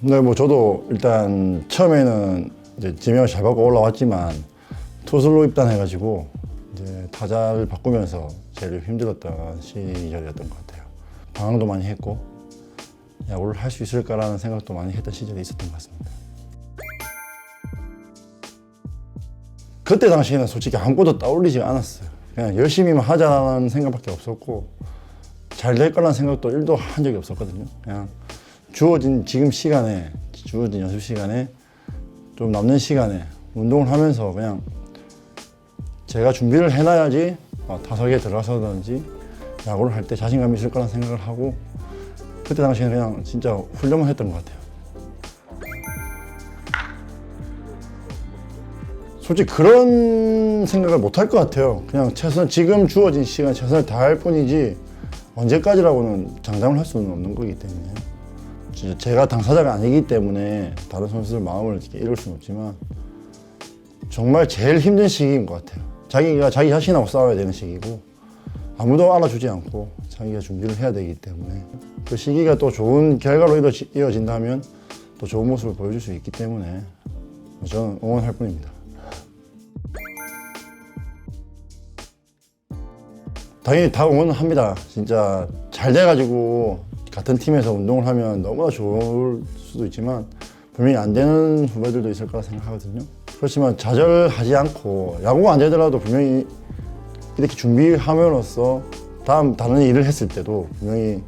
네, 뭐 저도 일단 처음에는 이제 지명을 잘 받고 올라왔지만 투수로 입단해가지고 이제 타자를 바꾸면서 제일 힘들었던 시절이었던 것 같아요. 방황도 많이 했고 야구를 할 수 있을까라는 생각도 많이 했던 시절이 있었던 것 같습니다. 그때 당시에는 솔직히 아무것도 떠올리지 않았어요. 그냥 열심히만 하자는 생각밖에 없었고 잘 될 거라는 생각도 1도 한 적이 없었거든요. 그냥 주어진 지금 시간에 주어진 연습 시간에 좀 남는 시간에 운동을 하면서 그냥 제가 준비를 해놔야지 어, 타석에 들어가서든지 야구를 할 때 자신감이 있을 거라는 생각을 하고 그때 당시에는 그냥 진짜 훈련만 했던 것 같아요. 솔직히 그런 생각을 못 할 것 같아요. 그냥 최선 지금 주어진 시간 최선을 다할 뿐이지 언제까지라고는 장담을 할 수는 없는 거기 때문에 제가 당사자가 아니기 때문에 다른 선수들 마음을 이렇게 이룰 수는 없지만 정말 제일 힘든 시기인 것 같아요. 자기가 자기 자신하고 싸워야 되는 시기고 아무도 알아주지 않고 자기가 준비를 해야 되기 때문에 그 시기가 또 좋은 결과로 이어진다면 또 좋은 모습을 보여줄 수 있기 때문에 저는 응원할 뿐입니다. 당연히 다 응원합니다. 진짜 잘 돼가지고 같은 팀에서 운동을 하면 너무나 좋을 수도 있지만 분명히 안 되는 후배들도 있을 거라 생각하거든요. 그렇지만 좌절하지 않고 야구가 안 되더라도 분명히 이렇게 준비함으로써 다음 다른 일을 했을 때도 분명히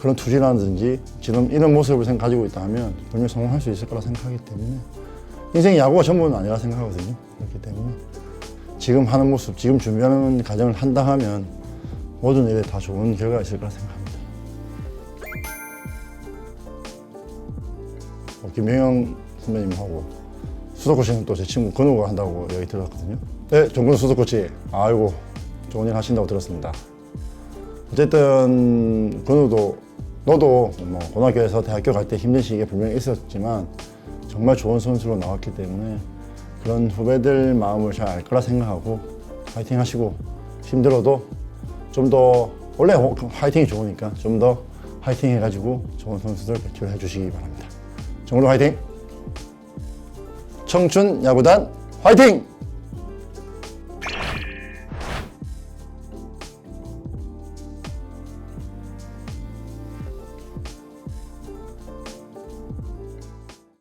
그런 투지라든지 지금 이런 모습을 생- 가지고 있다 하면 분명히 성공할 수 있을 거라 생각하기 때문에 인생이 야구가 전부는 아니라 생각하거든요. 그렇기 때문에 지금 하는 모습, 지금 준비하는 과정을 한다 하면 모든 일에 다 좋은 결과가 있을 거라 생각합니다. 어, 김영영 선배님하고 수석코치는 또 제 친구 근우가 한다고 얘기 들었거든요. 네, 정근 수석코치. 아이고, 좋은 일 하신다고 들었습니다. 어쨌든 근우도 너도 뭐 고등학교에서 대학교 갈 때 힘든 시기가 분명히 있었지만 정말 좋은 선수로 나왔기 때문에 그런 후배들 마음을 잘 알 거라 생각하고 파이팅 하시고 힘들어도 좀 더 원래 화이팅이 좋으니까 좀 더 화이팅 해가지고 좋은 선수들 배출해 주시기 바랍니다. 정글로 화이팅! 청춘 야구단 화이팅!